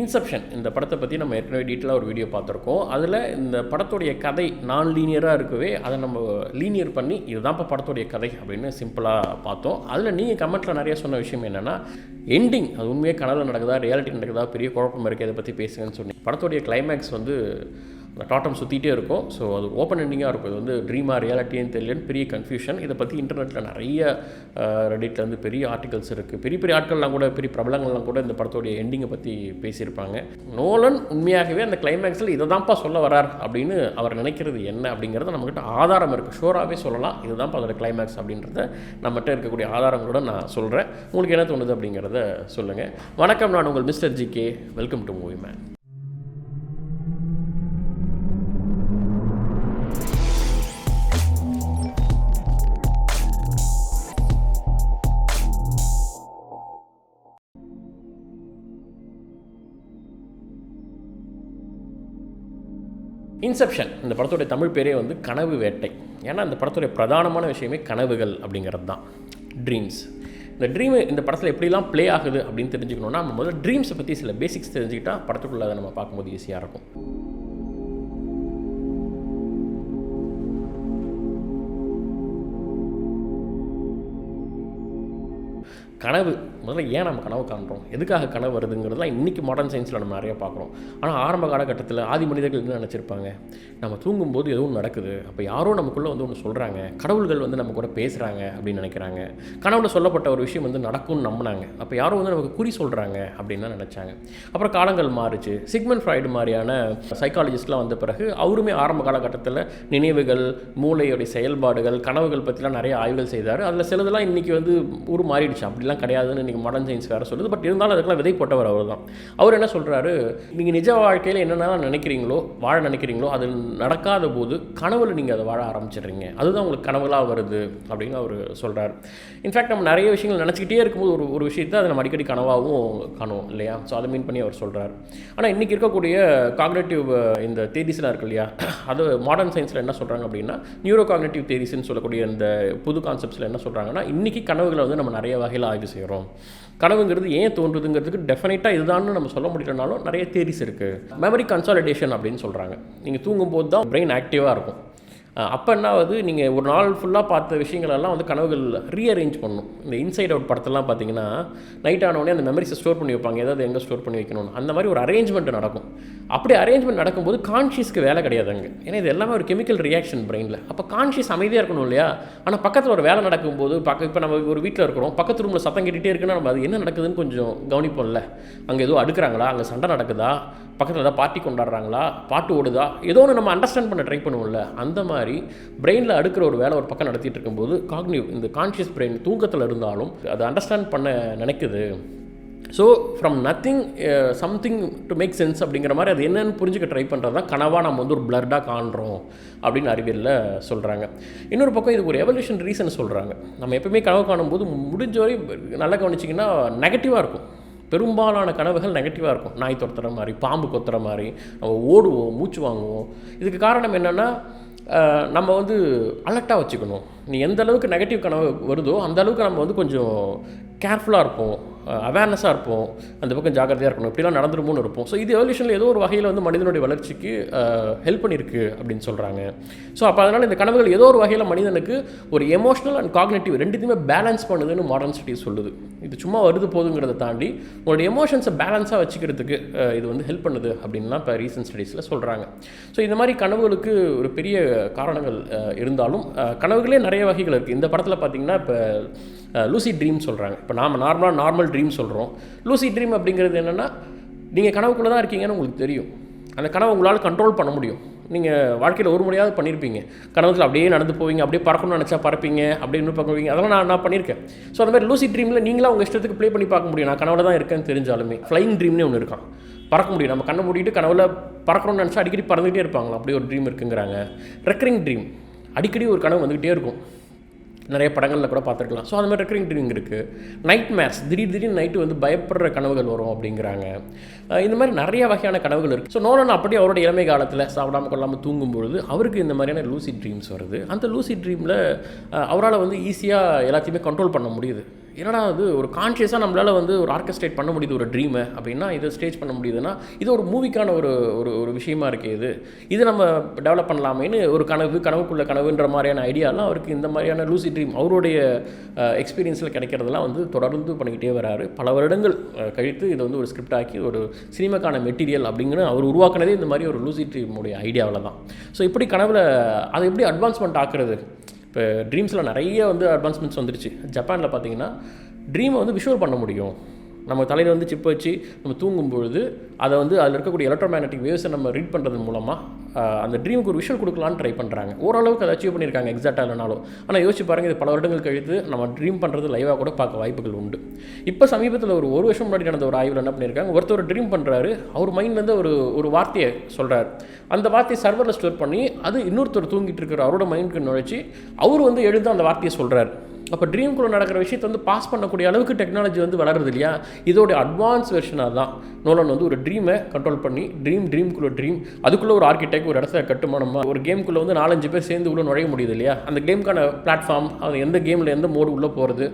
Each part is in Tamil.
இன்செப்ஷன். இந்த படத்தை பற்றி நம்ம ஏற்கனவே டீட்டெயிலாக ஒரு வீடியோ பார்த்துருக்கோம். அதில் இந்த படத்துடைய கதை நான் லீனியராக இருக்கவே அதை நம்ம லீனியர் பண்ணி இதுதான் இப்போ படத்துடைய கதை அப்படின்னு சிம்பிளாக பார்த்தோம். அதில் நீங்கள் கமெண்ட்டில் நிறைய சொன்ன விஷயம் என்னென்னா எண்டிங் அது உண்மையாக கனவில் நடக்குதா ரியாலிட்டி நடக்குதா பெரிய குழப்பம் இருக்குது இதை பற்றி பேசுங்கன்னு சொன்னீங்க. படத்துடைய கிளைமேக்ஸ் வந்து டாட்டம் சுற்றிட்டே இருக்கும். ஸோ அது ஓப்பன் எண்டிங்காக இருக்கும். இது வந்து ட்ரீமாக ரியாலிட்டின்னு தெரியலன்னு பெரிய கன்ஃபியூஷன் இதை பற்றி இன்டர்நெட்டில் நிறைய ரெடிட்டில் வந்து பெரிய ஆர்டிகல்ஸ் இருக்குது பெரிய பெரிய ஆட்கள்லாம் கூட பெரிய பிரபலங்கள்லாம் கூட இந்த படத்தோடைய எண்டிங்கை பற்றி பேசியிருப்பாங்க. நோலன் உண்மையாகவே அந்த கிளைமேக்ஸில் இதை தான்ப்பா சொல்ல வரார் அப்படின்னு அவர் நினைக்கிறது என்ன அப்படிங்கிறத நம்மக்கிட்ட ஆதாரம் இருக்குது ஷோராகவே சொல்லலாம். இதுதான்ப்பா அதோட கிளைமேக்ஸ் அப்படின்றத நம்மகிட்ட இருக்கக்கூடிய ஆதாரங்களோட நான் சொல்கிறேன் உங்களுக்கு என்ன தோணுது அப்படிங்கிறத சொல்லுங்கள் வணக்கம். நான் உங்கள் mister G K. Welcome to movie man Inception. இந்த படத்துடைய தமிழ் பேரே வந்து கனவு வேட்டை. ஏன்னா இந்த படத்துடைய பிரதானமான விஷயமே கனவுகள் அப்படிங்கிறது தான். ட்ரீம்ஸ் இந்த ட்ரீம் இந்த படத்தில் எப்படிலாம் ப்ளே ஆகுது அப்படின்னு தெரிஞ்சுக்கணுன்னா நம்ம முதல்ல ட்ரீம்ஸை பற்றி சில பேசிக்ஸ் தெரிஞ்சுக்கிட்டால் படத்துக்குள்ளே அதை நம்ம பார்க்கும்போது ஈஸியாக இருக்கும். கனவு. முதல்ல ஏன் நம்ம கனவு காண்றோம்? எதுக்காக கனவு வருதுங்கிறதுலாம் இன்றைக்கி மாடர்ன் சயின்ஸில் நம்ம நிறைய பார்க்குறோம். ஆனால் ஆரம்ப காலகட்டத்தில் ஆதி மனிதர்கள் என்ன நினச்சிருப்பாங்க? நம்ம தூங்கும்போது எதுவும் நடக்குது. அப்போ யாரோ நமக்குள்ளே வந்து ஒன்று சொல்கிறாங்க கடவுள்கள் வந்து நம்ம கூட பேசுகிறாங்க அப்படின்னு நினைக்கிறாங்க. கனவுல சொல்லப்பட்ட ஒரு விஷயம் வந்து நடக்கும்னு நம்பினாங்க. அப்போ யாரோ வந்து நமக்கு குறி சொல்கிறாங்க அப்படின்னு தான் நினச்சாங்க. அப்புறம் காலங்கள் மாறுச்சு. சிக்மன் ஃப்ராய்டு மாதிரியான சைக்காலஜிஸ்ட்லாம் வந்த பிறகு அவருமே ஆரம்ப காலகட்டத்தில் நினைவுகள் மூளையுடைய செயல்பாடுகள் கனவுகள் பற்றிலாம் நிறைய ஆய்வுகள் செய்தார். அதில் சிலதெல்லாம் இன்றைக்கி வந்து ஊர் மாறிடுச்சு. அப்படிலாம் கிடையாதுன்னு இன்றைக்கி மாடர்ன் சயின்ஸ் வேறு சொல்லுது பட் இருந்தாலும் அதுக்கெல்லாம் விதை போட்டவர் அவர் தான் அவர் என்ன சொல்கிறாரு நீங்கள் நிஜ வாழ்க்கையில் என்னென்னலாம் நினைக்கிறீங்களோ வாழ நினைக்கிறீங்களோ அது நடக்காத போது கனவுல நீங்கள் அதை வாழ ஆரம்பிச்சிடுறீங்க. அதுதான் உங்களுக்கு கனவுலாக வருது அப்படின்னு அவர் சொல்கிறார் இன்ஃபேக்ட் நம்ம நிறைய விஷயங்கள் நினச்சிக்கிட்டே இருக்கும்போது ஒரு ஒரு விஷயத்தை அதை நம்ம அடிக்கடி கனவாகவும் காணுவோம் இல்லையா? ஸோ அதை மீன் பண்ணி அவர் சொல்கிறார் ஆனால் இன்றைக்கி இருக்கக்கூடிய காக்னேட்டிவ் இந்த தேதிஸ்லாம் இருக்கு இல்லையா? அது மாடர்ன் சயின்ஸில் என்ன சொல்கிறாங்க அப்படின்னா நியூரோ காக்னேட்டிவ் தேதிஸ்ன்னு சொல்லக்கூடிய இந்த புது கான்செப்ட்ஸில் என்ன சொல்கிறாங்கன்னா இன்றைக்கி கனவுகளை வந்து நம்ம நிறைய வகையில் ஆய்வு செய்கிறோம் கனவுங்கிறது ஏன் தோன்றுதுங்கிறதுக்கு டெஃபினட்டாக இதுதான்னு நம்ம சொல்ல முடியலனாலும் நிறைய தேரிஸ் இருக்குது மெமரி கன்சாலிடேஷன் அப்படின்னு சொல்கிறாங்க நீங்கள் தூங்கும்போது தான் பிரெயின் ஆக்டிவாக இருக்கும். அப்போ என்ன ஆகுது நீங்கள் ஒரு நாள் ஃபுல்லாக பார்த்த விஷயங்களெல்லாம் வந்து கனவுகள் ரீஅரேஞ்ச் பண்ணணும் இந்த இன்சைட் அவுட் படத்தெல்லாம் பார்த்தீங்கன்னா நைட் ஆனவுடனே அந்த மெமரிஸை ஸ்டோர் பண்ணி வைப்பாங்க. ஏதாவது எங்கே ஸ்டோர் பண்ணி வைக்கணும்னு. அந்த மாதிரி ஒரு அரேஞ்ச்மெண்ட் நடக்கும். அப்படி அரேஞ்ச்மெண்ட் நடக்கும்போது கான்ஷியஸ்க்கு வேலை கிடையாது அங்கே. ஏன்னா இது எல்லாமே ஒரு கெமிக்கல் ரியாக்ஷன் பிரெயினில் அப்போ கான்ஷியஸ் அமைதியாக இருக்கணும் இல்லையா? ஆனால் பக்கத்தில் ஒரு வேலை நடக்கும்போது பக்க இப்போ நம்ம ஒரு வீட்டில் இருக்கிறோம். பக்கத்து ரூமில் சத்தம் கேட்டுகிட்டே இருக்குன்னா நம்ம அது என்ன நடக்குதுன்னு கொஞ்சம் கவனிப்போம்ல. அங்கே எதுவும் அடுக்குறாங்களா? அங்கே சண்டை நடக்குதா? பக்கத்தில் ஏதாவது பார்ட்டி கொண்டாடுறாங்களா? பாட்டு ஓடுதா? ஏதோ ஒன்று நம்ம அண்டர்ஸ்டாண்ட் பண்ண ட்ரை பண்ணுவோம்ல. அந்த மாதிரி பிரெயினில் அடுக்கிற ஒரு வேலை ஒரு பக்கம் நடத்திட்டு இருக்கும்போது காக்னிவ் இந்த கான்ஷியஸ் பிரெயின் தூக்கத்தில் இருந்தாலும் அதை அண்டர்ஸ்டாண்ட் பண்ண நினைக்குது. So from nothing something to make sense அப்படிங்கிற மாதிரி அது என்னென்னு புரிஞ்சுக்க ட்ரை பண்ணுறது தான் கனவாக நம்ம வந்து ஒரு பிளர்டாக காண்றோம் அப்படின்னு அறிவியலில் சொல்கிறாங்க இன்னொரு பக்கம் இது ஒரு எவல்யூஷன் ரீசன் சொல்கிறாங்க நம்ம எப்பவுமே கனவு காணும்போது முடிஞ்ச வரை நல்லா கவனிச்சிங்கன்னா நெகட்டிவாக இருக்கும். பெரும்பாலான கனவுகள் நெகட்டிவாக இருக்கும். நாய் துரத்துகிற மாதிரி பாம்பு கொத்துற மாதிரி நம்ம ஓடுவோம் மூச்சு வாங்குவோம். இதுக்கு காரணம் என்னென்னா நம்ம வந்து அலர்ட்டாக வச்சுக்கணும். நீ எந்த அளவுக்கு நெகட்டிவ் கனவு வருதோ அந்த அளவுக்கு நம்ம வந்து கொஞ்சம் கேர்ஃபுல்லாக இருப்போம். அவேர்னஸாக இருப்போம். அந்த பக்கம் ஜாக்கிரதையாக இருக்கணும். இப்படிலாம் நடந்துருமோன்னு இருப்போம். ஸோ இது எவல்யூஷனில் ஏதோ ஒரு வகையில் வந்து மனிதனுடைய வளர்ச்சிக்கு ஹெல்ப் பண்ணியிருக்கு அப்படின்னு சொல்கிறாங்க ஸோ அப்போ அதனால் இந்த கனவுகள் ஏதோ ஒரு வகையில் மனிதனுக்கு ஒரு எமோஷனல் அண்ட் காக்னேட்டிவ் ரெண்டுத்தையுமே பேலன்ஸ் பண்ணுதுன்னு மாடர்ன் ஸ்டடீஸ் சொல்லுது. இது சும்மா வருது போதுங்கிறத தாண்டி உங்களோட எமோஷன்ஸை பேலன்ஸாக வச்சுக்கிறதுக்கு இது வந்து ஹெல்ப் பண்ணுது அப்படின்லாம் இப்போ ரீசன்ட் ஸ்டடீஸில் சொல்கிறாங்க ஸோ இந்த மாதிரி கனவுகளுக்கு ஒரு பெரிய காரணங்கள் இருந்தாலும் கனவுகளே நிறைய வகைகள் இருக்குது இந்த படத்தில் பார்த்திங்கன்னா இப்போ லூசி ட்ரீம் சொல்கிறாங்க இப்போ நாம் நார்மலாக நார்மல் ட்ரீம் சொல்கிறோம் லூசி ட்ரீம் அப்படிங்கிறது என்னென்னா நீங்கள் கனவுக்குள்ளே தான் இருக்கீங்கன்னு உங்களுக்கு தெரியும். அந்த கனவை உங்களால் கண்ட்ரோல் பண்ண முடியும். நீங்கள் வாழ்க்கையில் ஒரு முறையாவது பண்ணியிருப்பீங்க கனவுல அப்படியே நடந்து போவீங்க அப்படியே பறக்கணும்னு நினச்சா பறப்பீங்க அப்படின்னு பார்க்குவீங்க அதெல்லாம் நான் நான் பண்ணியிருக்கேன். ஸோ அந்த மாதிரி லூசி ட்ரீமில் நீங்களாக உங்கள் இஷ்டத்துக்கு ப்ளே பண்ணி பார்க்க முடியும். நான் கனவுல தான் இருக்கேன்னு தெரிஞ்சாலுமே. ஃப்ளைங் ட்ரீம்னே ஒன்று இருக்கான். பறக்க முடியும். நம்ம கண்ணை மூடிட்டு கனவுல பறக்கணும்னு நினச்சா அடிக்கடி பறந்துகிட்டே இருப்பாங்களா அப்படி ஒரு ட்ரீம் இருக்குங்கிறாங்க. ரெக்கரிங் ட்ரீம் அடிக்கடி ஒரு கனவு வந்துக்கிட்டே இருக்கும். நிறைய படங்களில் கூட பார்த்துருக்கலாம். ஸோ அது மாதிரி ரெக்கரிங் ட்ரீம் இருக்குது நைட் மேட்ச் திடீர் திடீர்னு நைட்டு வந்து பயப்படுற கனவுகள் வரும் அப்படிங்கிறாங்க. இந்த மாதிரி நிறைய வகையான கனவுகள் இருக்குது ஸோ நோலன் அப்படியே அவரோட இளமை காலத்தில் சாப்பிடாம கொள்ளாமல் தூங்கும்பொழுது அவருக்கு இந்த மாதிரியான லூசி ட்ரீம்ஸ் வருது. அந்த லூசி ட்ரீமில் அவரால் வந்து ஈஸியாக எல்லாத்தையுமே கண்ட்ரோல் பண்ண முடியுது. என்னடா அது ஒரு கான்ஷியஸாக நம்மளால் வந்து ஒரு ஆர்கஸ்ட்ரேட் பண்ண முடியுது ஒரு ட்ரீமை அப்படின்னா இதை ஸ்டேஜ் பண்ண முடியுதுன்னா இது ஒரு மூவிக்கான ஒரு ஒரு ஒரு விஷயமா இருக்குது இது. இது நம்ம டெவலப் பண்ணலாமேன்னு ஒரு கனவு கனவுக்குள்ள கனவுன்ற மாதிரியான ஐடியாலாம் அவருக்கு இந்த மாதிரியான லூசி ட்ரீம் அவருடைய எக்ஸ்பீரியன்ஸில் கிடைக்கிறதெல்லாம் வந்து தொடர்ந்து பண்ணிக்கிட்டே வராரு. பல வருடங்கள் கழித்து இதை வந்து ஒரு ஸ்கிரிப்ட் ஆக்கி ஒரு சினிமாக்கான மெட்டீரியல் அப்படிங்கிற அவர் உருவாக்குனதே இந்த மாதிரி ஒரு லூசி ட்ரீமுடைய ஐடியாவில் தான் ஸோ இப்படி கனவில் அதை எப்படி அட்வான்ஸ்மெண்ட் ஆக்குறது? இப்போ ட்ரீம்ஸில் நிறைய வந்து அட்வான்ஸ்மெண்ட்ஸ் வந்துருச்சு. ஜப்பானில் பார்த்தீங்கன்னா ட்ரீமை வந்து விஷுவல் பண்ண முடியும். நம்ம தலையில் வந்து சிப் வச்சு நம்ம தூங்கும் பொழுது அதை வந்து அதில் இருக்கக்கூடிய எலக்ட்ரோமேக்னட்டிக் வேவ்ஸை நம்ம ரீட் பண்ணுறது மூலமாக அந்த ட்ரீமுக்கு ஒரு விஷுவல் கொடுக்கலான்னு ட்ரை பண்ணுறாங்க ஓரளவுக்கு அதை அச்சீவ் பண்ணியிருக்காங்க எக்ஸாக்டாக இல்லைனாலும். ஆனால் யோசிச்சு பாருங்கள் இது பல வருடங்கள் கழித்து நம்ம ட்ரீம் பண்ணுறது லைவாக கூட பார்க்க வாய்ப்புகள் உண்டு. இப்போ சமீபத்தில் ஒரு ஒரு வருஷம் முன்னாடி நடந்த ஒரு ஆய்வில் என்ன பண்ணியிருக்காங்க ஒருத்தர் ட்ரீம் பண்ணுறாரு அவர் மைண்ட்லேருந்து ஒரு ஒரு வார்த்தையை சொல்கிறார் அந்த வார்த்தையை சர்வரில் ஸ்டோர் பண்ணி அது இன்னொருத்தர் தூங்கிட்டு இருக்கிற அவரோட மைண்டுக்கு நுழைச்சி அவர் வந்து எழுந்து அந்த வார்த்தையை சொல்கிறார் அப்போ ட்ரீம்குள்ளே நடக்கிற விஷயத்தை வந்து பாஸ் பண்ணக்கூடிய அளவுக்கு டெக்னாலஜி வந்து வளருது இல்லையா? இதோடைய அட்வான்ஸ் வெர்ஷனாக தான் நோலன் வந்து ஒரு ட்ரீமை கண்ட்ரோல் பண்ணி ட்ரீம் ட்ரீம்குள்ளே ட்ரீம் அதுக்குள்ளே ஒரு ஆர்கிடெக்ட் ஒரு இடத்த கட்டுமானமாக ஒரு கேமுக்குள்ளே வந்து நாலஞ்சு பேர் சேர்ந்து உள்ள நுழைய முடியுது இல்லையா? அந்த கேமுக்கான பிளாட்ஃபார்ம் அது எந்த கேமில் எந்த மோடு உள்ளே போகிறது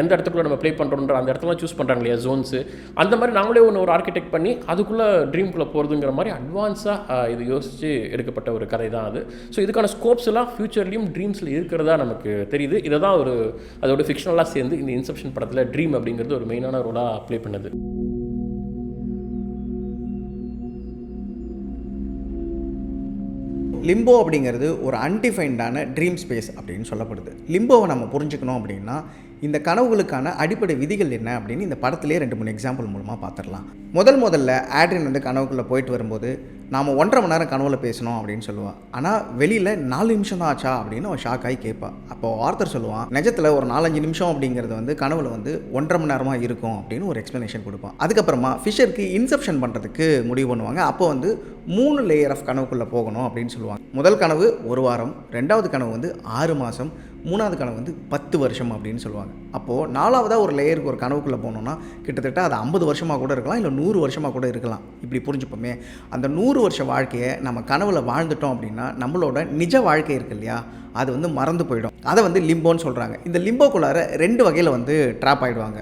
எந்த இடத்துக்குள்ளே நம்ம ப்ளே பண்ணுறோன்ற அந்த இடத்துல சூஸ் பண்ணுறாங்க இல்லையா ஜோன்ஸு அந்த மாதிரி நாங்களே ஒன்று ஒரு ஆர்கிடெக்ட் பண்ணி அதுக்குள்ளே ட்ரீம்குள்ளே போகிறதுங்கிற மாதிரி அட்வான்ஸாக இது யோசித்து எடுக்கப்பட்ட ஒரு கதை தான் அது. ஸோ இதுக்கான ஸ்கோப்ஸ் எல்லாம் ஃப்யூச்சர்லேயும் ட்ரீம்ஸில் இருக்கிறதா நமக்கு தெரியுது. இதை தான் ஒரு அதோட ஃபிக்ஷனலாக சேர்ந்து இந்த இன்செப்ஷன் படத்தில் ட்ரீம் அப்படிங்கிறது ஒரு மெயினான ரோலாக ப்ளே பண்ணுது. லிம்போ அப்படிங்கிறது ஒரு அன்டிஃபைன்டான ட்ரீம் ஸ்பேஸ் அப்படின்னு சொல்லப்படுது. லிம்போவை நம்ம புரிஞ்சுக்கணும் அப்படின்னா இந்த கனவுகளுக்கான அடிப்படை விதிகள் என்ன அப்படின்னு இந்த படத்திலே ரெண்டு மூணு எக்ஸாம்பிள் மூலமாக பார்த்துடலாம். முதல் முதல்ல ஆட்ரின் வந்து கனவுக்குள்ளே போயிட்டு வரும்போது நாம் ஒன்றரை மணி நேரம் கனவுல பேசணும் அப்படின்னு சொல்லுவான். ஆனால் வெளியில் நாலு நிமிஷம் தான் ஆச்சா? அப்படின்னு அவன் ஷாக் ஆகி கேட்பான் அப்போ ஆர்த்தர் சொல்லுவான் நிஜத்தில் ஒரு நாலஞ்சு நிமிஷம் அப்படிங்கிறது வந்து கனவுல வந்து ஒன்றரை மணி நேரமாக இருக்கும் அப்படின்னு ஒரு எக்ஸ்ப்ளனேஷன் கொடுப்பான். அதுக்கப்புறமா ஃபிஷருக்கு இன்செப்ஷன் பண்ணுறதுக்கு முடிவு பண்ணுவாங்க. அப்போ வந்து மூணு லேயர் ஆஃப் கனவுக்குள்ளே போகணும் அப்படின்னு சொல்லுவாங்க. முதல் கனவு ஒரு வாரம் ரெண்டாவது கனவு வந்து ஆறு மாதம் மூணாவது கனவு வந்து பத்து வருஷம் அப்படின்னு சொல்லுவாங்க. அப்போது நாலாவதாக ஒரு லேயருக்கு ஒரு கனவுக்குள்ளே போனோம்னா கிட்டத்தட்ட அது ஐம்பது வருஷமாக கூட இருக்கலாம் இல்லை நூறு வருஷமாக கூட இருக்கலாம். இப்படி புரிஞ்சுப்போமே. அந்த நூறு வருஷ வாழ்க்கையை நம்ம கனவில் வாழ்ந்துட்டோம் அப்படின்னா நம்மளோட நிஜ வாழ்க்கை இருக்கு இல்லையா? அது வந்து மறந்து போயிடும். அதை வந்து லிம்போன்னு சொல்கிறாங்க இந்த லிம்போக்குள்ளார ரெண்டு வகையில் வந்து ட்ராப் ஆகிடுவாங்க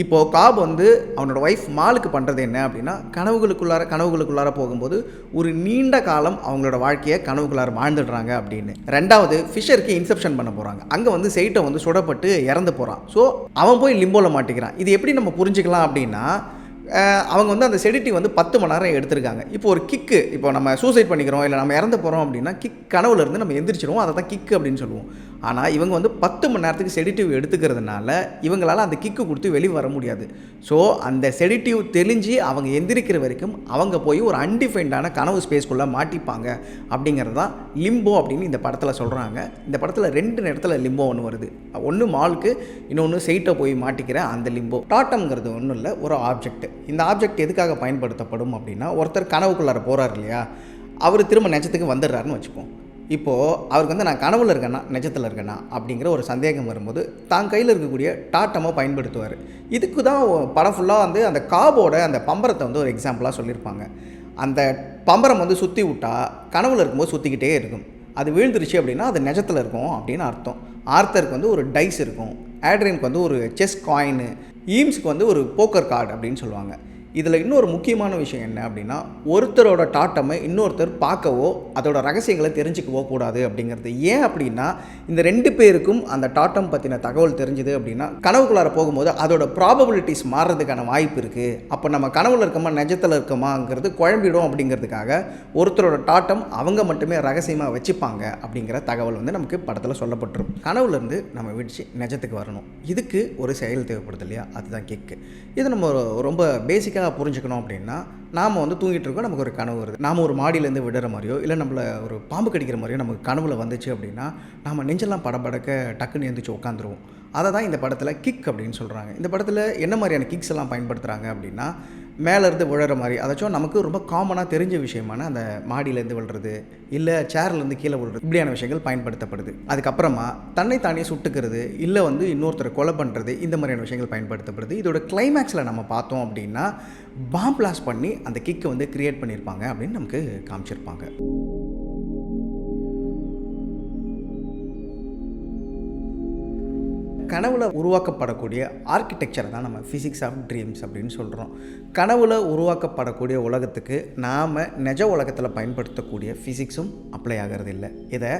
இப்போது காப் வந்து அவனோட ஒய்ஃப் மாலுக்கு பண்ணுறது என்ன அப்படின்னா கனவுகளுக்குள்ளார கனவுகளுக்குள்ளார போகும்போது ஒரு நீண்ட காலம் அவங்களோட வாழ்க்கையை கனவுக்குள்ளார வாழ்ந்துடுறாங்க அப்படின்னு. ரெண்டாவது ஃபிஷருக்கு இன்செப்ஷன் பண்ண போகிறாங்க அங்கே வந்து செய்ட்டை வந்து சுடப்பட்டு இறந்து போகிறான் ஸோ அவன் போய் லிம்போவில் மாட்டிக்கிறான். இது எப்படி நம்ம புரிஞ்சுக்கலாம் அப்படின்னா அவங்க வந்து அந்த செடிட்டி வந்து பத்து மணி நேரம் எடுத்திருக்காங்க. இப்போ ஒரு கிக்கு இப்போ நம்ம சூசைட் பண்ணிக்கிறோம் இல்லை நம்ம இறந்து போகிறோம் அப்படின்னா கிக் கனவுலேருந்து நம்ம எந்திரிச்சிருவோம். அதை தான் கிக்கு அப்படின்னு சொல்லுவோம். ஆனால் இவங்க வந்து பத்து மணி நேரத்துக்கு செடிட்டிவ் எடுத்துக்கிறதுனால இவங்களால அந்த கிக்கு கொடுத்து வெளியே வர முடியாது. ஸோ அந்த செடிட்டிவ் தெளிஞ்சு அவங்க எந்திரிக்கிற வரைக்கும் அவங்க போய் ஒரு அன்டிஃபைண்டான கனவு ஸ்பேஸ்க்குள்ளே மாட்டிப்பாங்க. அப்படிங்கிறது தான் லிம்போ அப்படின்னு இந்த படத்தில் சொல்கிறாங்க இந்த படத்தில் ரெண்டு நேரத்தில் லிம்போ ஒன்று வருது. ஒன்று மாலுக்கு இன்னொன்று செயிட்டை போய் மாட்டிக்கிற அந்த லிம்போ. டாட்டம்ங்கிறது ஒன்றும் இல்லை ஒரு ஆப்ஜெக்ட் இந்த ஆப்ஜெக்ட் எதுக்காக பயன்படுத்தப்படும் அப்படின்னா ஒருத்தர் கனவுக்குள்ளார போகிறார் இல்லையா? அவர் திரும்ப நெச்சத்துக்கு வந்துடுறாருன்னு வச்சுப்போம். இப்போது அவருக்கு வந்து நான் கனவுல இருக்கேனா நிஜத்தில் இருக்கேனா அப்படிங்கிற ஒரு சந்தேகம் வரும்போது தான் கையில் இருக்கக்கூடிய டாட்டமாக பயன்படுத்துவார். இதுக்கு தான் படம் ஃபுல்லாக வந்து அந்த காபோட அந்த பம்பரத்தை வந்து ஒரு எக்ஸாம்பிளாக சொல்லியிருப்பாங்க. அந்த பம்பரம் வந்து சுற்றி விட்டா கனவுல இருக்கும்போது சுற்றிக்கிட்டே இருக்கும். அது விழுந்துருச்சு அப்படின்னா அது நிஜத்தில் இருக்கும் அப்படின்னு அர்த்தம். ஆர்த்தருக்கு வந்து ஒரு டைஸ் இருக்கும். ஆட்ரியனுக்கு வந்து ஒரு செஸ் காயின் ஈம்ஸ்க்கு வந்து ஒரு போக்கர் கார்டு அப்படின்னு சொல்லுவாங்க. இதில் இன்னொரு முக்கியமான விஷயம் என்ன அப்படின்னா ஒருத்தரோட டாட்டமை இன்னொருத்தர் பார்க்கவோ அதோட ரகசியங்களை தெரிஞ்சுக்கவோ கூடாது அப்படிங்கிறது. ஏன் அப்படின்னா இந்த ரெண்டு பேருக்கும் அந்த டாட்டம் பற்றின தகவல் தெரிஞ்சுது அப்படின்னா கனவுக்குள்ளார போகும்போது அதோட ப்ராபபிலிட்டிஸ் மாறுறதுக்கான வாய்ப்பு இருக்குது அப்போ நம்ம கனவுல இருக்கோமா நிஜத்தில் இருக்கோமாங்கிறது குழம்பிடும் அப்படிங்கிறதுக்காக ஒருத்தரோட டாட்டம் அவங்க மட்டுமே ரகசியமாக வச்சுப்பாங்க அப்படிங்கிற தகவல் வந்து நமக்கு படத்தில் சொல்லப்பட்டிருக்கும் கனவுலேருந்து நம்ம விடிச்சு நிஜத்துக்கு வரணும். இதுக்கு ஒரு செயல் தேவைப்படுது இல்லையா? அதுதான் கேக்கு. இது நம்ம ரொம்ப பேசிக்காக புரிஞ்சுக்கணும் அப்படின்னா நாம் வந்து தூங்கிட்டு இருக்கோம் நமக்கு ஒரு கனவு வருது. நாம் ஒரு மாடியிலேருந்து விடுற மாதிரியோ இல்லை நம்மளை ஒரு பாம்பு கடிக்கிற மாதிரியோ நமக்கு கனவுல வந்துச்சு அப்படின்னா நம்ம நெஞ்செல்லாம் படபடக்க டக்குன்னு எழுந்திரிச்சு உட்காந்துருவோம். அதை தான் இந்த படத்தில் கிக் அப்படின்னு சொல்கிறாங்க இந்த படத்தில் என்ன மாதிரியான கிக்ஸ் எல்லாம் பயன்படுத்துகிறாங்க அப்படின்னா மேலேருந்து விழுற மாதிரி. அதாச்சும் நமக்கு ரொம்ப காமனாக தெரிஞ்ச விஷயமான அந்த மாடியிலேருந்து விழுறது இல்லை சேர்லேருந்து கீழே விழுறது இப்படியான விஷயங்கள் பயன்படுத்தப்படுது. அதுக்கப்புறமா தன்னை தானே சுட்டுக்கிறது இல்லை வந்து இன்னொருத்தரை கொலை பண்ணுறது இந்த மாதிரியான விஷயங்கள் பயன்படுத்தப்படுது. இதோட கிளைமேக்ஸில் நம்ம பார்த்தோம் அப்படின்னா பாம் பிளாஸ்ட் பண்ணி அந்த கிக்கை வந்து கிரியேட் பண்ணியிருப்பாங்க அப்படின்னு நமக்கு காமிச்சிருப்பாங்க. கனவுல உருவாக்கப்படக்கூடிய ஆர்கிடெக்சரை தான் நம்ம ஃபிசிக்ஸ் ஆஃப் ட்ரீம்ஸ் அப்படின்னு சொல்கிறோம் கனவுல உருவாக்கப்படக்கூடிய உலகத்துக்கு நாம் நிஜ உலகத்தில் பயன்படுத்தக்கூடிய ஃபிசிக்ஸும் அப்ளை ஆகிறது இல்லை. இதை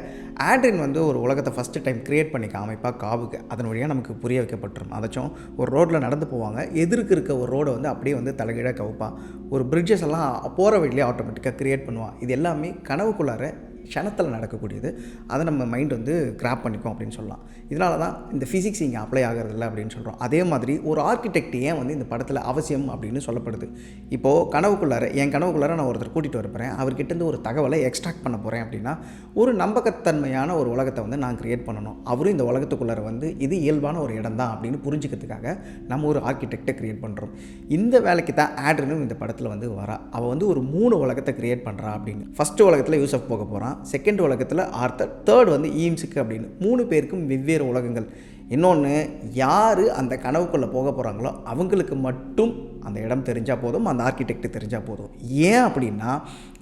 ஆட்ரின் வந்து ஒரு உலகத்தை ஃபஸ்ட்டு டைம் க்ரியேட் பண்ணி காமிப்பாக காவுக்கு. அதன் வழியாக நமக்கு புரிய வைக்கப்பட்டுரும் அதாச்சும் ஒரு ரோட்டில் நடந்து போவாங்க. எதிர்க்கு இருக்க ஒரு ரோடை வந்து அப்படியே வந்து தலைகீழாக கவுப்பான். ஒரு பிரிட்ஜஸ் எல்லாம் போகிற வழியிலே ஆட்டோமேட்டிக்காக க்ரியேட் பண்ணுவான். இது எல்லாமே கனவுக்குள்ளார க்ஷணத்தில் நடக்கக்கூடியது. அதை நம்ம மைண்ட் வந்து கிராப் பண்ணிக்கும் அப்படின்னு சொல்லலாம். இதனால தான் இந்த ஃபிசிக்ஸ் இங்கே அப்ளை ஆகிறதில்ல அப்படின்னு சொல்கிறோம் அதே மாதிரி ஒரு ஆர்கிடெக்ட் ஏன் வந்து இந்த படத்தில் அவசியம் அப்படின்னு சொல்லப்படுது. இப்போது கனவுக்குள்ளார என் கனவுக்குள்ளார நான் ஒருத்தர் கூட்டிகிட்டு வரப்போகிறேன் அவர்கிட்டருந்து ஒரு தகவலை எக்ஸ்ட்ராக்ட் பண்ண போகிறேன் அப்படின்னா ஒரு நம்பகத்தன்மையான ஒரு உலகத்தை வந்து நான் க்ரியேட் பண்ணணும். அவரும் இந்த உலகத்துக்குள்ளார வந்து இது இயல்பான ஒரு இடம் தான் அப்படின்னு புரிஞ்சுக்கிறதுக்காக நம்ம ஒரு ஆர்கிடெக்டை க்ரியேட் பண்ணுறோம் இந்த வேலைக்கு தான் ஆட்ரனும் இந்த படத்தில் வந்து வரா. அவள் வந்து ஒரு மூணு உலகத்தை க்ரியேட் பண்ணுறா அப்படின்னு. ஃபஸ்ட்டு உலகத்தில் யூசப் போக போகிறான் செகண்ட் உலகத்தில் ஆர்த்தர் தேர்ட் வந்து ஈம்ஸுக்கு அப்படின்னு. மூணு பேருக்கும் வெவ்வேறு உலகங்கள். இன்னொன்று யார் அந்த கனவுக்குள்ளே போக போகிறாங்களோ அவங்களுக்கு மட்டும் அந்த இடம் தெரிஞ்சால் போதும் அந்த ஆர்கிடெக்ட் தெரிஞ்சால் போதும். ஏன் அப்படின்னா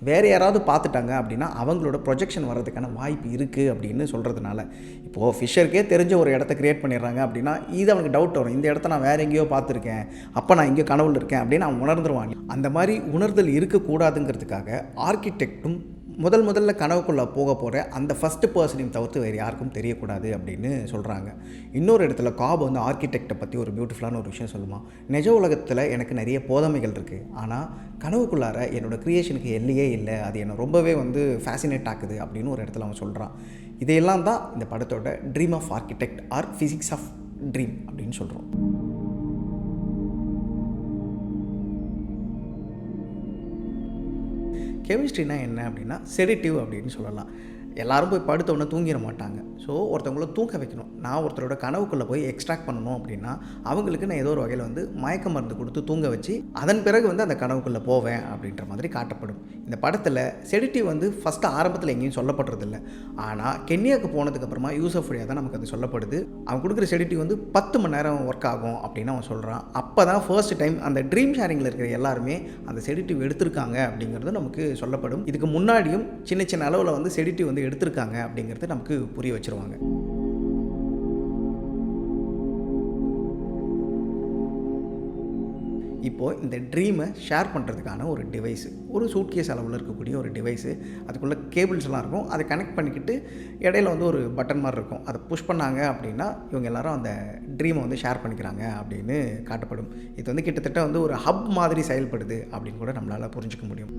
வேறு யாராவது பார்த்துட்டாங்க அப்படின்னா அவங்களோட ப்ரொஜெக்ஷன் வர்றதுக்கான வாய்ப்பு இருக்குது அப்படின்னு சொல்கிறதுனால இப்போது ஃபிஷருக்கே தெரிஞ்ச ஒரு இடத்த க்ரியேட் பண்ணிடுறாங்க அப்படின்னா இது அவனுக்கு டவுட் வரும். இந்த இடத்த நான் வேறு எங்கேயோ பார்த்துருக்கேன். அப்போ நான் இங்கே கனவுல இருக்கேன் அப்படின்னு அவன் உணர்ந்துருவாங்க அந்த மாதிரி உணர்தல் இருக்கக்கூடாதுங்கிறதுக்காக ஆர்கிடெக்டும் முதல் முதல்ல கனவுக்குள்ளே போக போகிற அந்த ஃபஸ்ட்டு பர்சனையும் தவிர்த்து வேறு யாருக்கும் தெரியக்கூடாது அப்படின்னு சொல்கிறாங்க இன்னொரு இடத்துல காப் வந்து ஆர்கிடெக்டை பற்றி ஒரு பியூட்டிஃபுல்லான ஒரு விஷயம் சொல்லுமா. நிஜ உலகத்தில் எனக்கு நிறைய போதமைகள் இருக்குது ஆனால் கனவுக்குள்ளார என்னோடய க்ரியேஷனுக்கு எல்லையே இல்லை. அது என்னை ரொம்பவே வந்து ஃபேசினேட் ஆக்குது அப்படின்னு ஒரு இடத்துல அவன் சொல்கிறான் இதையெல்லாம் தான் இந்த படத்தோட dream of architect or physics of dream அப்படின்னு சொல்கிறோம் கெமிஸ்ட்ரினா என்ன அப்படின்னா செடிட்டிவ் அப்படின்னு சொல்லலாம். எல்லாரும் போய் படுத்த உடனே தூங்கிட மாட்டாங்க. ஸோ ஒருத்தவங்கள தூக்க வைக்கணும். நான் ஒருத்தரோட கனவுக்குள்ளே போய் எக்ஸ்ட்ராக்ட் பண்ணணும் அப்படின்னா அவங்களுக்கு நான் ஏதோ ஒரு வகையில் வந்து மயக்க மருந்து கொடுத்து தூங்க வச்சு அதன் பிறகு வந்து அந்த கனவுக்குள்ளே போவேன் அப்படின்ற மாதிரி காட்டப்படும். இந்த படத்தில் செடிட்டிவ் வந்து ஃபஸ்ட்டு ஆரம்பத்தில் எங்கேயும் சொல்லப்படுறதில்ல. ஆனால் கென்யாவுக்கு போனதுக்கப்புறமா யூசஃப் வழியாக தான் நமக்கு அது சொல்லப்படுது. அவன் கொடுக்குற செடிட்டிவ் வந்து பத்து மணி நேரம் ஒர்க் ஆகும் அப்படின்னு அவன் சொல்கிறான் அப்போ தான் ஃபர்ஸ்ட் டைம் அந்த ட்ரீம் ஷேரிங்கில் இருக்கிற எல்லாருமே அந்த செடிட்டிவ் எடுத்திருக்காங்க அப்படிங்கிறது நமக்கு சொல்லப்படும். இதுக்கு முன்னாடியும் சின்ன சின்ன அளவில் வந்து செடிட்டிவ் வந்து எடுத்திருக்காங்க அப்படிங்கிறது நமக்கு புரிய வச்சுருவாங்க. இப்போது இந்த ட்ரீமை ஷேர் பண்ணுறதுக்கான ஒரு டிவைஸு ஒரு சூட்கேஸ் அளவில் இருக்கக்கூடிய ஒரு டிவைஸு அதுக்குள்ளே கேபிள்ஸ்லாம் இருக்கும். அதை கனெக்ட் பண்ணிக்கிட்டு இடையில வந்து ஒரு பட்டன் மாதிரி இருக்கும். அதை புஷ் பண்ணாங்க அப்படின்னா இவங்க எல்லாரும் அந்த ட்ரீமை வந்து ஷேர் பண்ணிக்கிறாங்க அப்படின்னு காட்டப்படும். இது வந்து கிட்டத்தட்ட வந்து ஒரு ஹப் மாதிரி செயல்படுது அப்படின்னு கூட நம்மளால் புரிஞ்சுக்க முடியும்.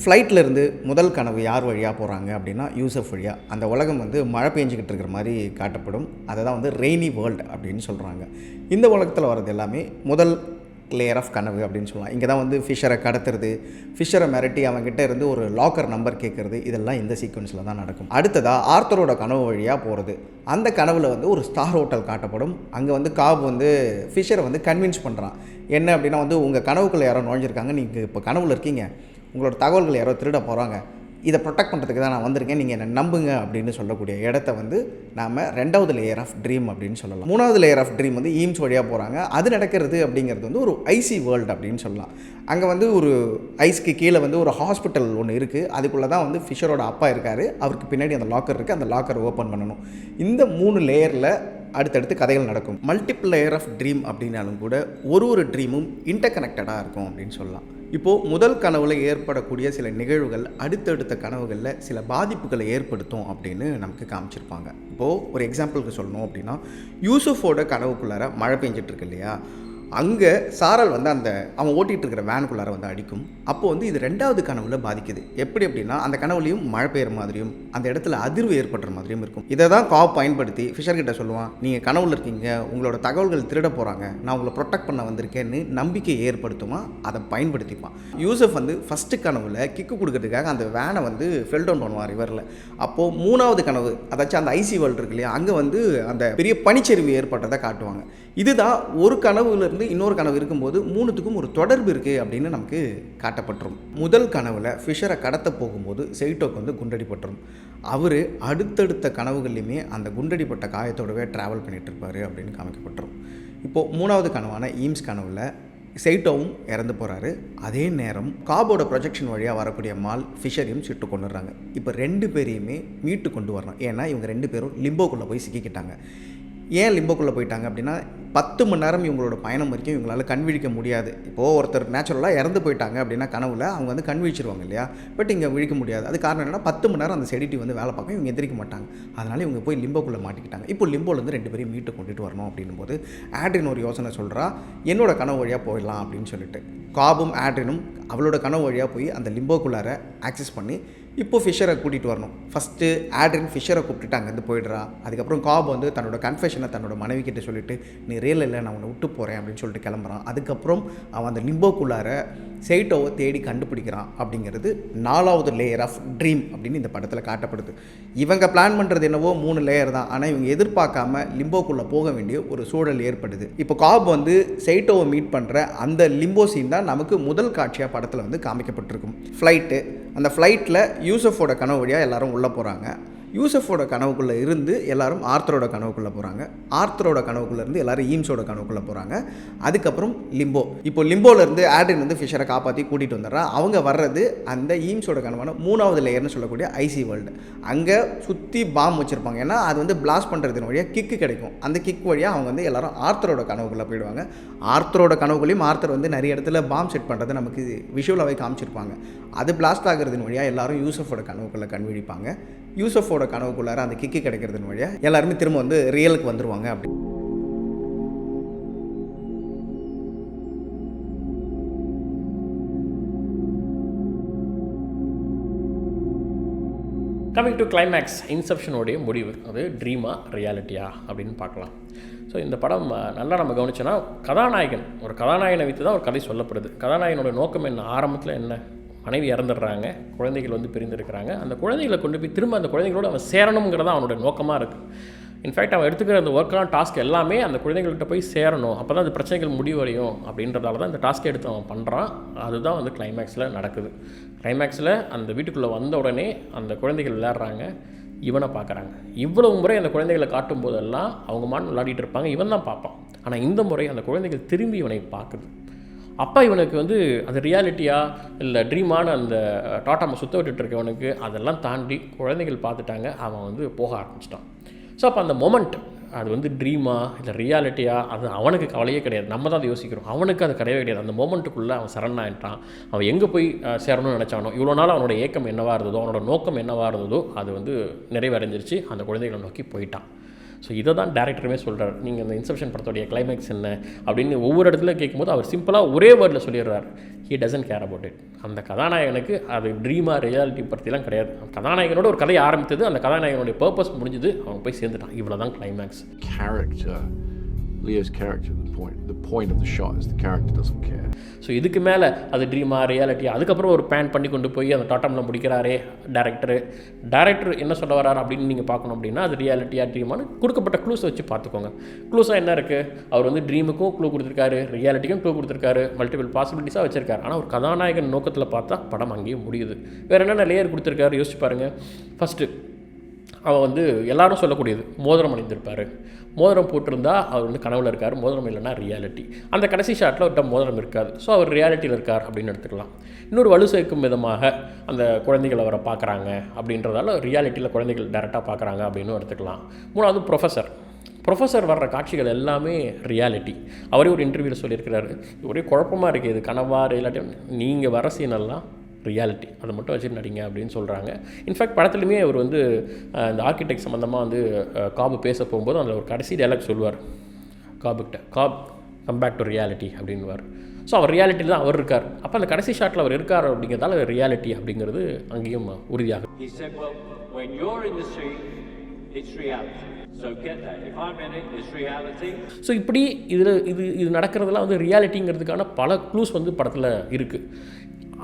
ஃப்ளைட்டில் இருந்து முதல் கனவு யார் வழியாக போகிறாங்க அப்படின்னா யூசப் வழியாக அந்த உலகம் வந்து மழை பெஞ்சிக்கிட்டு இருக்கிற மாதிரி காட்டப்படும். அதை தான் வந்து ரெய்னி வேர்ல்டு அப்படின்னு சொல்கிறாங்க இந்த உலகத்தில் வர்றது எல்லாமே முதல் லேயர் ஆஃப் கனவு அப்படின்னு சொல்லலாம். இங்கே தான் வந்து ஃபிஷரை கடத்துறது ஃபிஷரை மிரட்டி அவங்ககிட்ட இருந்து ஒரு லாக்கர் நம்பர் கேட்குறது இதெல்லாம் இந்த சீக்வன்ஸில் தான் நடக்கும். அடுத்ததாக ஆர்த்தரோட கனவு வழியாக போகிறது அந்த கனவில் வந்து ஒரு ஸ்டார் ஹோட்டல் காட்டப்படும். அங்கே வந்து காப் வந்து ஃபிஷரை வந்து கன்வின்ஸ் பண்ணுறான் என்ன அப்படின்னா வந்து உங்கள் கனவுக்குள்ளே யாரோ நுழைஞ்சிருக்காங்க. நீங்கள் இப்போ கனவில் இருக்கீங்க. உங்களோட தகவல்கள் யாரோ திருட போகிறாங்க இதை ப்ரொடெக்ட் பண்ணுறதுக்கு தான் நான் வந்திருக்கேன். நீங்கள் என்னை நம்புங்க அப்படின்னு சொல்லக்கூடிய இடத்த வந்து நாம் ரெண்டாவது லேயர் ஆஃப் ட்ரீம் அப்படின்னு சொல்லலாம். மூணாவது லேயர் ஆஃப் ட்ரீம் வந்து ஈம்ஸ் வழியாக போகிறாங்க அது நடக்கிறது அப்படிங்கிறது வந்து ஒரு ஐசி வேர்ல்டு அப்படின்னு சொல்லலாம். அங்கே வந்து ஒரு ஐஸ்க்கு கீழே வந்து ஒரு ஹாஸ்பிட்டல் ஒன்று இருக்குது அதுக்குள்ளே தான் வந்து ஃபிஷரோட அப்பா இருக்கார். அவருக்கு பின்னாடி அந்த லாக்கர் இருக்குது அந்த லாக்கர் ஓப்பன் பண்ணணும். இந்த மூணு லேயரில் அடுத்தடுத்து கதைகள் நடக்கும். மல்டிபிள் லேயர் ஆஃப் ட்ரீம் அப்படின்னாலும் கூட ஒரு ஒரு ட்ரீமும் இன்டர்கனெக்டடாக இருக்கும் அப்படின்னு சொல்லலாம். இப்போது முதல் கனவில் ஏற்படக்கூடிய சில நிகழ்வுகள் அடுத்தடுத்த கனவுகளில் சில பாதிப்புகளை ஏற்படுத்தும் அப்படின்னு நமக்கு காமிச்சிருப்பாங்க. இப்போது ஒரு எக்ஸாம்பிளுக்கு சொல்லணும் அப்படின்னா யூசுஃபோட கனவுக்குள்ளார மழை பெஞ்சிட்ருக்கு இல்லையா? அங்கே சாரல் வந்து அந்த அவன் ஓட்டிகிட்டு இருக்கிற வேனுக்குள்ளார வந்து அடிக்கும். அப்போது வந்து இது ரெண்டாவது கனவுல பாதிக்குது. எப்படி அப்படின்னா அந்த கனவுலையும் மழை பெய்யுற மாதிரியும் அந்த இடத்துல அதிர்வு ஏற்படுற மாதிரியும் இருக்கும். இதை தான் காப் பயன்படுத்தி ஃபிஷர்கிட்ட சொல்லுவான் நீங்கள் கனவுல இருக்கீங்க உங்களோட தகவல்கள் திருட போகிறாங்க நான் உங்களை ப்ரொடெக்ட் பண்ண வந்திருக்கேன்னு நம்பிக்கை ஏற்படுத்துமா? அதை பயன்படுத்திப்பான். யூசப் வந்து ஃபஸ்ட்டு கனவுல கிக்கு கொடுக்கறதுக்காக அந்த வேனை வந்து ஃபெல் டவுன் பண்ணுவான் ரிவரில் அப்போது மூணாவது கனவு அதாச்சும் அந்த ஐசி வேர்ல்டு இருக்கு இல்லையா அங்கே வந்து அந்த பெரிய பனிச்சரிவு ஏற்பட்டதை காட்டுவாங்க. இதுதான் ஒரு கனவுலேருந்து இன்னொரு கனவு இருக்கும்போது மூணுத்துக்கும் ஒரு தொடர்பு இருக்குது அப்படின்னு நமக்கு காட்டப்பட்டுரும். முதல் கனவில் ஃபிஷரை கடத்த போகும்போது செயிட்டோக்கு வந்து குண்டடிப்பட்டுரும். அவர் அடுத்தடுத்த கனவுகள்லையுமே அந்த குண்டடிப்பட்ட காயத்தோடவே ட்ராவல் பண்ணிகிட்டு இருப்பார் அப்படின்னு காமிக்கப்பட்டுரும். இப்போது மூணாவது கனவான ஈம்ஸ் கனவில் செயிட்டோவும் இறந்து போகிறாரு அதே நேரம் காபோட ப்ரொஜெக்ஷன் வழியாக வரக்கூடிய மால் ஃபிஷரையும் சுட்டு கொண்டுடுறாங்க இப்போ ரெண்டு பேரையுமே மீட்டு கொண்டு வரணும். ஏன்னா இவங்க ரெண்டு பேரும் லிம்போக்குள்ளே போய் சிக்கிக்கிட்டாங்க. ஏன் லிம்போக்குள்ளே போயிட்டாங்க அப்படின்னா பத்து மணி நேரம் இவங்களோட பயணம் வரைக்கும் இவங்களால கண் விழிக்க முடியாது. இப்போது ஒருத்தர் நேச்சுரலாக இறந்து போயிட்டாங்க அப்படின்னா கனவுல அவங்க வந்து கண்விழிச்சிருவாங்க இல்லையா? பட் இங்கே விழிக்க முடியாது. அது காரணம் என்னன்னா பத்து மணி நேரம் அந்த செடிட்டி வந்து வேலை பார்க்க இவங்க எந்திரிக்க மாட்டாங்க. அதனால இவங்க போய் லிம்போக்குள்ளே மாட்டிக்கிட்டாங்க. இப்போ லிம்போலேருந்து ரெண்டு பேரையும் மீட்டு கொண்டுட்டு வரணும் அப்படின்னும் போது ஆட்ரின் ஒரு யோசனை சொல்கிறா என்னோட கனவு வழியாக போயிடலாம் அப்படின்னு சொல்லிட்டு. காபும் ஆட்ரினும் அவளோட கனவு வழியாக போய் அந்த லிம்போக்குள்ளார ஆக்சஸ் பண்ணி இப்போ ஃபிஷரை கூட்டிகிட்டு வரணும். ஃபஸ்ட்டு ஆட்ரின் ஃபிஷரை கூப்பிட்டுட்டு அங்கேருந்து போயிடுறா. அதுக்கப்புறம் காப் வந்து தன்னோட கன்ஃபெஷனை தன்னோட மனைவி கிட்ட சொல்லிவிட்டு நீ ரியல் இல்லை நான் உன்னை விட்டு போகிறேன் அப்படின்னு சொல்லிட்டு கிளம்புறான். அதுக்கப்புறம் அவன் அந்த லிம்போக்குள்ளார செய்டோவை தேடி கண்டுபிடிக்கிறான் அப்படிங்கிறது நாலாவது லேயர் ஆஃப் ட்ரீம் அப்படின்னு இந்த படத்தில் காட்டப்படுது. இவங்க பிளான் பண்ணுறது என்னவோ மூணு லேயர் தான். ஆனால் இவங்க எதிர்பார்க்காம லிம்போக்குள்ளே போக வேண்டிய ஒரு சூழல் ஏற்படுது. இப்போ காப் வந்து செயிட்டோவை மீட் பண்ணுற அந்த லிம்போ சீன் தான் நமக்கு முதல் காட்சியாக படத்தில் வந்து காமிக்கப்பட்டிருக்கும். ஃப்ளைட்டு அந்த ஃப்ளைட்டில் யூசஃபோட கனவு வழியாக எல்லாரும் உள்ளே போகிறாங்க யூசஃபோட கனவுக்குள்ளே இருந்து எல்லாரும் ஆர்த்தரோட கனவுக்குள்ளே போகிறாங்க ஆர்த்தரோட கனவுக்குள்ளே இருந்து எல்லாரும் ஈம்ஸோட கனவுக்குள்ளே போகிறாங்க அதுக்கப்புறம் லிம்போ. இப்போ லிம்போலேருந்து ஆட்ரின் வந்து ஃபிஷரை காப்பாற்றி கூட்டிகிட்டு வந்துடுறா. அவங்க வர்றது அந்த ஈம்ஸோட கனவான மூணாவது லேயர்னு சொல்லக்கூடிய ஐசி வேர்ல்டு. அங்கே சுற்றி பாம் வச்சுருப்பாங்க. ஏன்னா அது வந்து பிளாஸ்ட் பண்ணுறதுன்னு வழியாக கிக்கு கிடைக்கும். அந்த கிக் வழியாக அவங்க வந்து எல்லாரும் ஆர்த்தரோட கனவுக்குள்ளே போயிடுவாங்க. ஆர்த்தரோட கனவுகளையும் ஆர்த்தர் வந்து நிறைய இடத்துல பாம் செட் பண்ணுறது நமக்கு விஷுவலாகவே காமிச்சிருப்பாங்க. அது பிளாஸ்ட் ஆகுறதுன்னு வழியாக எல்லாரும் யூசஃபோட கனவுக்குள்ளே கண்விழிப்பாங்க. யூசஃபோட கனவுக்குள்ளார அந்த கிக்கு கிடைக்கிறதுன்னு வழியாக எல்லாருமே திரும்ப வந்து ரியலுக்கு வந்துடுவாங்க அப்படி. கமிங் டு கிளைமேக்ஸ் இன்செப்ஷனுடைய முடிவு. அது ட்ரீமா ரியாலிட்டியா அப்படின்னு பார்க்கலாம். ஸோ இந்த படம் நல்லா நம்ம கவனிச்சோன்னா கதாநாயகன். ஒரு கதாநாயகனை வைத்து தான் ஒரு கதை சொல்லப்படுது. கதாநாயகனோட நோக்கம் என்ன? ஆரம்பத்தில் என்ன? மனைவி இறந்துடுறாங்க குழந்தைகள் வந்து பிரிந்திருக்கிறாங்க. அந்த குழந்தைகளை கொண்டு போய் திரும்ப அந்த குழந்தைகளோடு அவன் சேரணுங்கிறதா அவனோட நோக்கமாக இருக்குது இன்ஃபேக்ட் அவன் எடுத்துக்கிற அந்த ஒர்க்கான டாஸ்க் எல்லாமே அந்த குழந்தைகள்கிட்ட போய் சேரணும். அப்போ தான் அந்த பிரச்சனைகள் முடிவடையும் அப்படின்றதால தான் இந்த டாஸ்க்கை எடுத்து அவன் பண்ணுறான் அதுதான் வந்து கிளைமேக்ஸில் நடக்குது. கிளைமேக்ஸில் அந்த வீட்டுக்குள்ளே வந்த உடனே அந்த குழந்தைகள் விளையாடுறாங்க. இவனை பார்க்குறாங்க. இவ்வளவு முறை அந்த குழந்தைகளை காட்டும் போதெல்லாம் அவங்க மான் விளையாடிட்டு இருப்பாங்க. இவன் தான் பார்ப்பான். ஆனால் இந்த முறை அந்த குழந்தைகள் திரும்பி இவனை பார்க்குது. அப்போ இவனுக்கு வந்து அது ரியாலிட்டியாக இல்லை ட்ரீமான அந்த டாட்டாமை சுத்த விட்டுட்டு இருக்கவனுக்கு அதெல்லாம் தாண்டி குழந்தைகள் பார்த்துட்டாங்க. அவன் வந்து போக ஆரம்பிச்சிட்டான். ஸோ அப்போ அந்த மொமெண்ட் அது வந்து ட்ரீமா இல்லை ரியாலிட்டியாக அது அவனுக்கு கவலையே கிடையாது. நம்ம தான் அதை யோசிக்கிறோம். அவனுக்கு அது கிடையவே கிடையாது. அந்த மொமெண்ட்டுக்குள்ளே அவன் சரண் ஆயிட்டான். அவன் எங்கே போய் சேரணும்னு நினச்சானோ? இவ்வளோ நாள் அவனோட ஏக்கம் என்னவாக இருந்ததோ அவனோட நோக்கம் என்னவாக இருந்ததோ அது வந்து நிறைவடைஞ்சிருச்சு. அந்த குழந்தைகளை நோக்கி போயிட்டான். ஸோ இதை தான் டேரக்டருமே சொல்கிறார் நீங்கள் இந்த இன்செப்ஷன் படத்துடைய கிளைமேக்ஸ் என்ன? அப்படின்னு ஒவ்வொரு இடத்துல கேட்கும்போது அவர் சிம்பிளாக ஒரே வேர்டில் சொல்லிடுறார். He doesn't care about it அந்த கதாநாயகனுக்கு அது ட்ரீமாக ரியாலிட்டி பற்றிலாம் கிடையாது. கதாநாயகனோட ஒரு கதையை ஆரம்பித்தது அந்த கதாநாயகனுடைய பர்பஸ் முடிஞ்சது அவன் போய் சேர்ந்துட்டான் இவ்வளோ தான் climax character Leo's character, the point, the point of the shot is the character doesn't care. So இதுக்கு மேலே அது ட்ரீமா ரியாலிட்டி அதுக்கப்புறம் ஒரு பேன் பண்ணி கொண்டு போய் அந்த டாட்டமில் முடிக்கிறாரே டேரக்டரு டேரக்டர் என்ன சொல்ல வரார் அப்படின்னு நீங்கள் பார்க்கணும் அப்படின்னா அது ரியாலிட்டியாக ட்ரீமானு கொடுக்கப்பட்ட க்ளூஸை வச்சு பார்த்துக்கோங்க. க்ளூஸாக என்ன இருக்குது அவர் வந்து ட்ரீமுக்கும் க்ளூ கொடுத்துருக்காரு ரியாலிட்டிக்கும் க்ளூ கொடுத்துருக்காரு மல்டிபிள் பாசிபிலிட்டிஸாக வச்சிருக்காரு. ஆனால் ஒரு கதாநாயகன் நோக்கத்தில் பார்த்தா படம் அங்கேயும் முடியுது. வேறு என்னென்ன லேயர் கொடுத்துருக்காரு? யோசிச்சு பாருங்கள் ஃபஸ்ட்டு அவன் வந்து எல்லாரும் சொல்லக்கூடியது மோதிரம் அணிந்திருப்பார். மோதிரம் போட்டிருந்தா அவர் வந்து கனவுல இருக்கார் மோதிரம் இல்லைன்னா ரியாலிட்டி அந்த கடைசி ஷாட்டில் அவர்கிட்ட மோதிரம் இருக்காது. ஸோ அவர் ரியாலிட்டியில் இருக்கார் அப்படின்னு எடுத்துக்கலாம். இன்னொரு வலு சேர்க்கும் விதமாக அந்த குழந்தைகள் அவரை பார்க்குறாங்க அப்படின்றதால ரியாலிட்டியில் குழந்தைகள் டேரெக்டாக பார்க்குறாங்க அப்படின்னு எடுத்துக்கலாம். மூணாவது ப்ரொஃபஸர் ப்ரொஃபஸர் வர்ற காட்சிகள் எல்லாமே ரியாலிட்டி அவரே ஒரு இன்டர்வியூவில் சொல்லியிருக்கிறாரு ஒரே குழப்பமாக இருக்குது இது கனவா ரியாலிட்டி நீங்கள் வர சீனெல்லாம் ரியாலிட்டி. அதை மட்டும் வச்சு நடிங்க அப்படின்னு சொல்கிறாங்க இன்ஃபேக்ட் படத்துலையுமே அவர் வந்து இந்த ஆர்கிடெக்ட் சம்மந்தமாக வந்து காபு பேச போகும்போது அதில் ஒரு கடைசி டைலாக் சொல்லுவார். காபுக்கிட்ட Cobb come back to reality அப்படின்வார் so அவர் ரியாலிட்டியில் தான் அவர் இருக்கார். அப்போ அந்த கடைசி ஷாட்டில் அவர் இருக்கார் அப்படிங்கிறதால ரியாலிட்டி அப்படிங்கிறது அங்கேயும் உறுதியாகும் He said, well, when you're in the scene, it's reality. So get that. If I'm in it, it's reality. So இப்படி இதில் இது இது நடக்கிறதுலாம் வந்து ரியாலிட்டிங்கிறதுக்கான பல க்ளூஸ் வந்து படத்தில் இருக்குது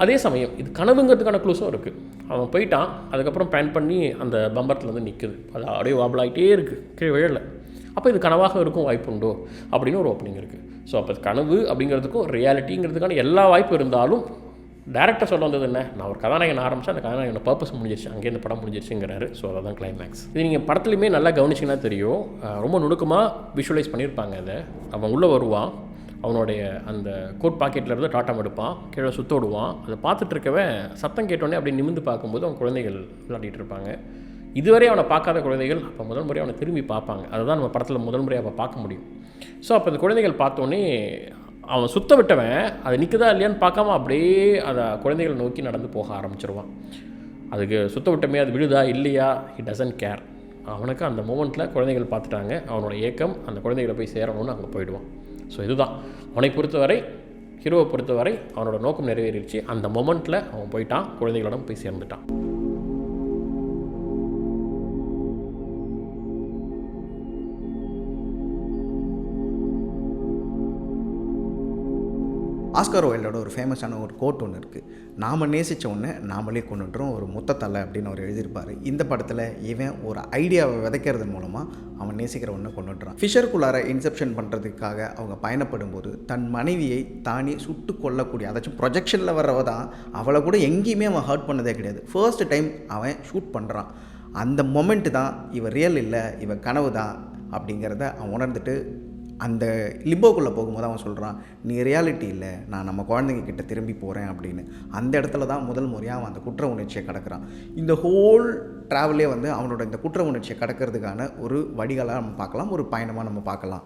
அதே சமயம் இது கனவுங்கிறதுக்கான க்ளூஸும் இருக்குது அவன் போயிட்டான் அதுக்கப்புறம் பேன் பண்ணி அந்த பம்பரத்தில் வந்து நிற்குது அது அப்படியே வாபிளாகிட்டே இருக்குது கீழே விழல. அப்போ இது கனவாக இருக்கும் வாய்ப்பு உண்டோ? அப்படின்னு ஒரு ஓப்பனிங் இருக்குது ஸோ அப்போ கனவு அப்படிங்கிறதுக்கும் ரியாலிட்டிங்கிறதுக்கான எல்லா வாய்ப்பும் இருந்தாலும் டேரக்டர் சொல்ல வந்தது என்ன? நான் ஒரு கதாநாயகன் ஆரம்பித்தேன் அந்த கதாநாயகனோட பர்பஸ் முடிஞ்சிருச்சு. அங்கேருந்து இந்த படம் முடிஞ்சிருச்சுங்கிறாரு. ஸோ அதான் கிளைமேக்ஸ் இது நீங்கள் படத்துலையுமே நல்லா கவனிச்சிங்கன்னா தெரியும். ரொம்ப நுணுக்கமாக விஷுவலைஸ் பண்ணியிருப்பாங்க அதை அவன் உள்ளே வருவான். அவனுடைய அந்த கோட் பாக்கெட்டில் இருந்து டாட்டம் எடுப்பான். கீழே சுத்த விடுவான். அதை பார்த்துட்டு இருக்கவன் சத்தம் கேட்டோடனே அப்படியே நிமிந்து பார்க்கும்போது அவன் குழந்தைகள் விளையாடிட்டு இருப்பாங்க. இதுவரை அவனை பார்க்காத குழந்தைகள் அப்போ முதல் முறையாக அவனை திரும்பி பார்ப்பாங்க. அதை தான் நம்ம படத்தில் முதல் முறையாக அப்போ பார்க்க முடியும். ஸோ அப்போ இந்த குழந்தைகள் பார்த்தோன்னே அவன் சுத்த விட்டவன் அது நிற்குதா இல்லையான்னு பார்க்காம அப்படியே அதை குழந்தைகளை நோக்கி நடந்து போக ஆரம்பிச்சிருவான். அதுக்கு சுத்த விட்டமே அது விழுதா இல்லையா? ஹி டசன்ட் கேர் அவனுக்கு அந்த மூமெண்ட்டில் குழந்தைகள் பார்த்துட்டாங்க. அவனோட ஏக்கம் அந்த குழந்தைகளை போய் சேரணும்னு அங்கே போயிடுவான். ஸோ இதுதான். அவனை பொறுத்தவரை ஹீரோவை பொறுத்தவரை அவனோட நோக்கம் நிறைவேறிடுச்சு. அந்த மொமெண்ட்டில் அவன் போயிட்டான். குழந்தைகளோட போய் சேர்ந்துட்டான். ஆஸ்கார் ஒயிலோட ஒரு ஃபேமஸான ஒரு கோட் ஒன்று இருக்குது நாம் நேசித்த ஒன்று நாமளே கொண்டுட்டுறோம் ஒரு முத்தத்தலை அப்படின்னு அவர் எழுதியிருப்பார். இந்த படத்தில் இவன் ஒரு ஐடியாவை விதைக்கிறது மூலமாக அவன் நேசிக்கிற ஒன்று கொண்டுட்டுறான். ஃபிஷருக்குள்ளார இன்செப்ஷன் பண்ணுறதுக்காக அவங்க பயணப்படும் போது தன் மனைவியை தானே சுட்டு கொள்ளக்கூடிய அதாச்சும் ப்ரொஜெக்ஷனில் வர்றவ தான் அவளை கூட எங்கேயுமே அவன் ஹர்ட் பண்ணதே கிடையாது. ஃபர்ஸ்ட் டைம் அவன் ஷூட் பண்ணுறான் அந்த மொமெண்ட்டு தான் இவன் ரியல் இல்லை இவன் கனவு தான் அப்படிங்கிறத அவன் உணர்ந்துட்டு அந்த லிம்போக்குள்ளே போகும்போது அவன் சொல்கிறான் நீ ரியாலிட்டி இல்லை நான் நம்ம குழந்தைங்க கிட்ட திரும்பி போகிறேன் அப்படின்னு. அந்த இடத்துல தான் முதல் முறையாக அவன் அந்த குற்ற உணர்ச்சியை கடக்கிறான். இந்த ஹோல் ட்ராவலே வந்து அவனோட இந்த குற்ற உணர்ச்சியை கடக்கிறதுக்கான ஒரு வடிகளாக நம்ம பார்க்கலாம் ஒரு பயணமாக நம்ம பார்க்கலாம்.